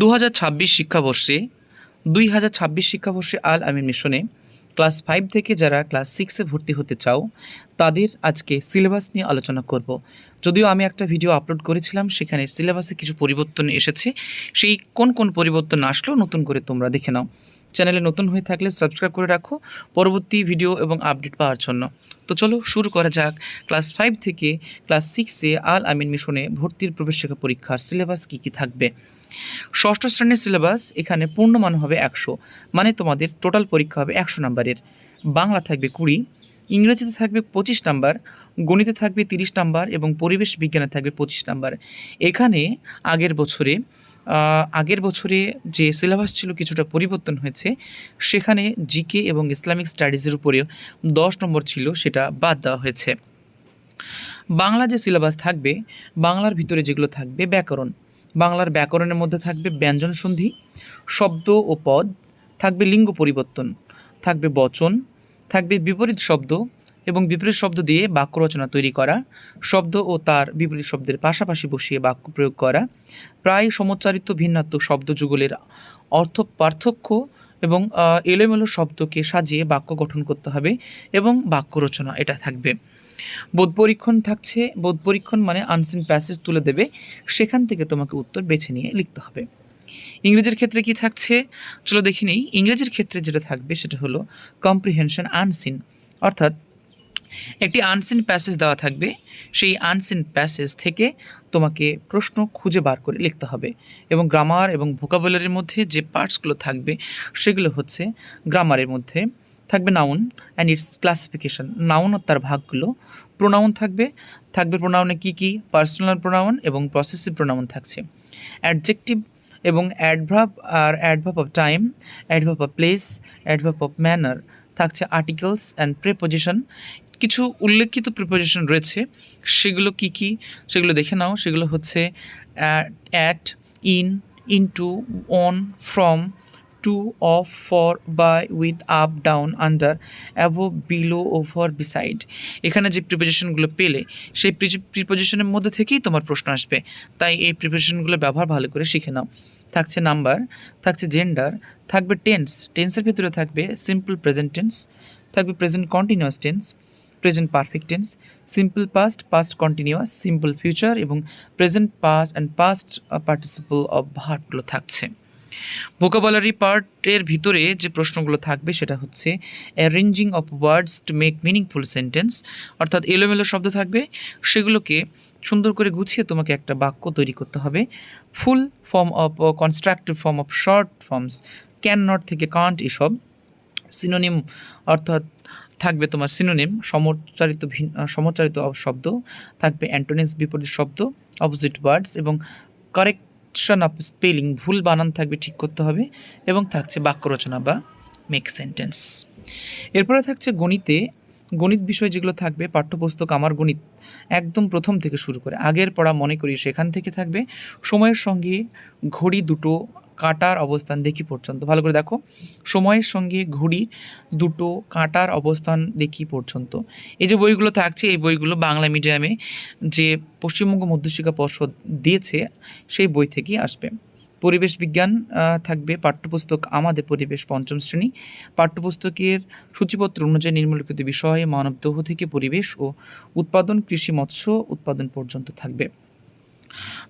দু হাজার ছাব্বিশ শিক্ষাবর্ষে দুই হাজার ছাব্বিশ শিক্ষাবর্ষে আল আমিন মিশনে ক্লাস ফাইভ থেকে যারা ক্লাস সিক্সে ভর্তি হতে চাও, তাদের আজকে সিলেবাস নিয়ে আলোচনা করব। যদিও আমি একটা ভিডিও আপলোড করেছিলাম, সেখানে সিলেবাসে কিছু পরিবর্তন এসেছে। সেই কোন কোন পরিবর্তন আসলো, নতুন করে তোমরা দেখে নাও। চ্যানেলে নতুন হয়ে থাকলে সাবস্ক্রাইব করে রাখো পরবর্তী ভিডিও এবং আপডেট পাওয়ার জন্য। তো চলো শুরু করা যাক। ক্লাস ফাইভ থেকে ক্লাস সিক্সে আল আমিন মিশনে ভর্তির প্রবেশিকা পরীক্ষার সিলেবাস কী কী থাকবে? ষষ্ঠ শ্রেণির সিলেবাস এখানে পূর্ণমান হবে একশো মানে তোমাদের টোটাল পরীক্ষা হবে একশো নাম্বারের। বাংলা থাকবে কুড়ি, ইংরেজিতে থাকবে পঁচিশ নাম্বার, গণিতে থাকবে তিরিশ নাম্বার এবং পরিবেশ বিজ্ঞানে থাকবে পঁচিশ নাম্বার। এখানে আগের বছরে আগের বছরে যে সিলেবাস ছিল কিছুটা পরিবর্তন হয়েছে, সেখানে জিকে এবং ইসলামিক স্টাডিজের উপরেও দশ নম্বর ছিল সেটা বাদ দেওয়া হয়েছে। বাংলা যে সিলেবাস থাকবে, বাংলার ভিতরে যেগুলো থাকবে ব্যাকরণ। বাংলার ব্যাকরণের মধ্যে থাকবে ব্যঞ্জন সন্ধি শব্দ ও পদ, থাকবে লিঙ্গ পরিবর্তন, থাকবে বচন, থাকবে বিপরীত শব্দ এবং বিপরীত শব্দ দিয়ে বাক্য রচনা তৈরি করা, শব্দ ও তার বিপরীত শব্দের পাশাপাশি বসিয়ে বাক্য প্রয়োগ করা, প্রায় সমোচ্চারিত ভিন্নাত্মক শব্দ যুগলের অর্থ পার্থক্য এবং এলোমেলো শব্দকে সাজিয়ে বাক্য গঠন করতে হবে এবং বাক্য রচনা, এটা থাকবে। বোধ পরীক্ষণ থাকছে, বোধ পরীক্ষণ মানে আনসিন প্যাসেজ তুলে দেবে, সেখান থেকে তোমাকে উত্তর বেছে নিয়ে লিখতে হবে। ইংরেজির ক্ষেত্রে কি থাকছে? চলো দেখি নেই। ইংরেজির ক্ষেত্রে যেটা থাকবে সেটা হলো কম্প্রিহেনশন আনসিন অর্থাৎ একটি আনসিন প্যাসেজ দেওয়া থাকবে, সেই আনসিন প্যাসেজ থেকে তোমাকে প্রশ্ন খুঁজে বার করে লিখতে হবে। এবং গ্রামার এবং ভোকাবুলারির মধ্যে যে পার্টসগুলো থাকবে, সেগুলো হচ্ছে গ্রামারের মধ্যে থাকবে noun and its classification noun আর তার ভাগগুলো প্রোনাউন থাকবে। থাকবে প্রোনাউনে কী কী? পার্সোনাল প্রোনাউন এবং প্রসেসিভ প্রোনাউন থাকছে। অ্যাডজেক্টিভ এবং adverb R adverb of time adverb of place adverb of manner থাকছে আর্টিকেলস অ্যান্ড প্রিপোজিশন কিছু উল্লেখিত প্রিপোজিশন রয়েছে। সেগুলো কি কি? সেগুলো দেখে নাও। সেগুলো হচ্ছে at in into on from to of for by with up down under above below over beside এখানে যে প্রিপোজিশনগুলো পেলে, সেই প্রিপোজিশনের মধ্যে থেকেই তোমার প্রশ্ন আসবে। তাই এই প্রিপারেশনগুলো ব্যবহার ভালো করে শিখে নাও। থাকছে নাম্বার থাকছে জেন্ডার থাকবে টেন্স টেন্সের ভিতরে থাকবে সিম্পল প্রেজেন্ট টেন্স থাকবে present continuous tense present perfect tense simple past past continuous simple future এবং present past and past participle of ভার্বগুলো থাকছে। ভোকাবুলারি পার্টের ভিতরে যে প্রশ্নগুলো থাকবে সেটা হচ্ছে arranging of words to make meaningful sentence অর্থাৎ এলোমেলো শব্দ থাকবে, সেগুলোকে সুন্দর করে গুছিয়ে তোমাকে একটা বাক্য তৈরি করতে হবে। Full form of constructive form of short forms can not থেকে কান্ট এসব। সিনোনিম অর্থাৎ থাকবে তোমার সিনোনিম সমচারিত সমচারিত শব্দ, থাকবে অ্যান্টোনিস বিপরীত শব্দ অপোজিট ওয়ার্ডস এবং কারেকশন অফ স্পেলিং ভুল বানান থাকবে, ঠিক করতে হবে এবং থাকছে বাক্য রচনা বা মেক সেন্টেন্স এরপরে থাকছে গণিতে, গণিত বিষয় যেগুলো থাকবে, পাঠ্যপুস্তক, আমার গণিত, একদম প্রথম থেকে শুরু করে। আগের পড়া মনে করি সেখান থেকে থাকবে। সময়ের সঙ্গে ঘড়ি দুটো কাঁটার অবস্থান দেখি পর্যন্ত। ভালো করে দেখো। সময়ের সঙ্গে ঘড়ি দুটো কাঁটার অবস্থান দেখি পর্যন্ত। এই যে বইগুলো থাকছে, এই বইগুলো বাংলা মিডিয়ামে যে পশ্চিমবঙ্গ মধ্যশিক্ষা পর্ষদ দিয়েছে, সেই বই থেকেই আসবে। পরিবেশ বিজ্ঞান থাকবে পাঠ্যপুস্তক আমাদের পরিবেশ পঞ্চম শ্রেণি। পাঠ্যপুস্তকের সূচিপত্র অনুযায়ী নিম্নলিখিত বিষয়ে মানবদেহ থেকে পরিবেশ ও উৎপাদন, কৃষি, মৎস্য উৎপাদন পর্যন্ত থাকবে।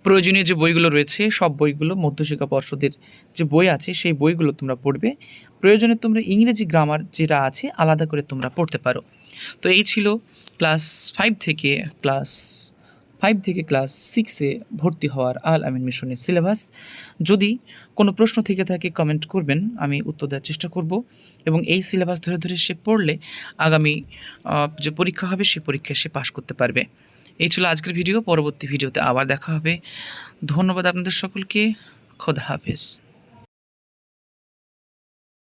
প্রয়োজনীয় যে বইগুলো রয়েছে, সব বইগুলো মধ্যশিক্ষা পর্ষদের যে বই আছে, সেই বইগুলো তোমরা পড়বে। প্রয়োজনে তোমরা ইংরেজি গ্রামার যেটা আছে, আলাদা করে তোমরা পড়তে পারো। তো এই ছিল ক্লাস ফাইভ থেকে ক্লাস ফাইভ থেকে ক্লাস সিক্সে ভর্তি হওয়ার আল আমিন মিশনের সিলেবাস যদি কোনো প্রশ্ন থেকে থাকে কমেন্ট করবেন, আমি উত্তর দেওয়ার চেষ্টা করব। এবং এই সিলেবাস ধরে ধরে সে পড়লে আগামী যে পরীক্ষা হবে সেই পরীক্ষায় সে পাশ করতে পারবে। এই ছিল আজকের ভিডিও পরবর্তী ভিডিওতে আবার দেখা হবে। ধন্যবাদ আপনাদের সকলকে। খোদা হাফেজ।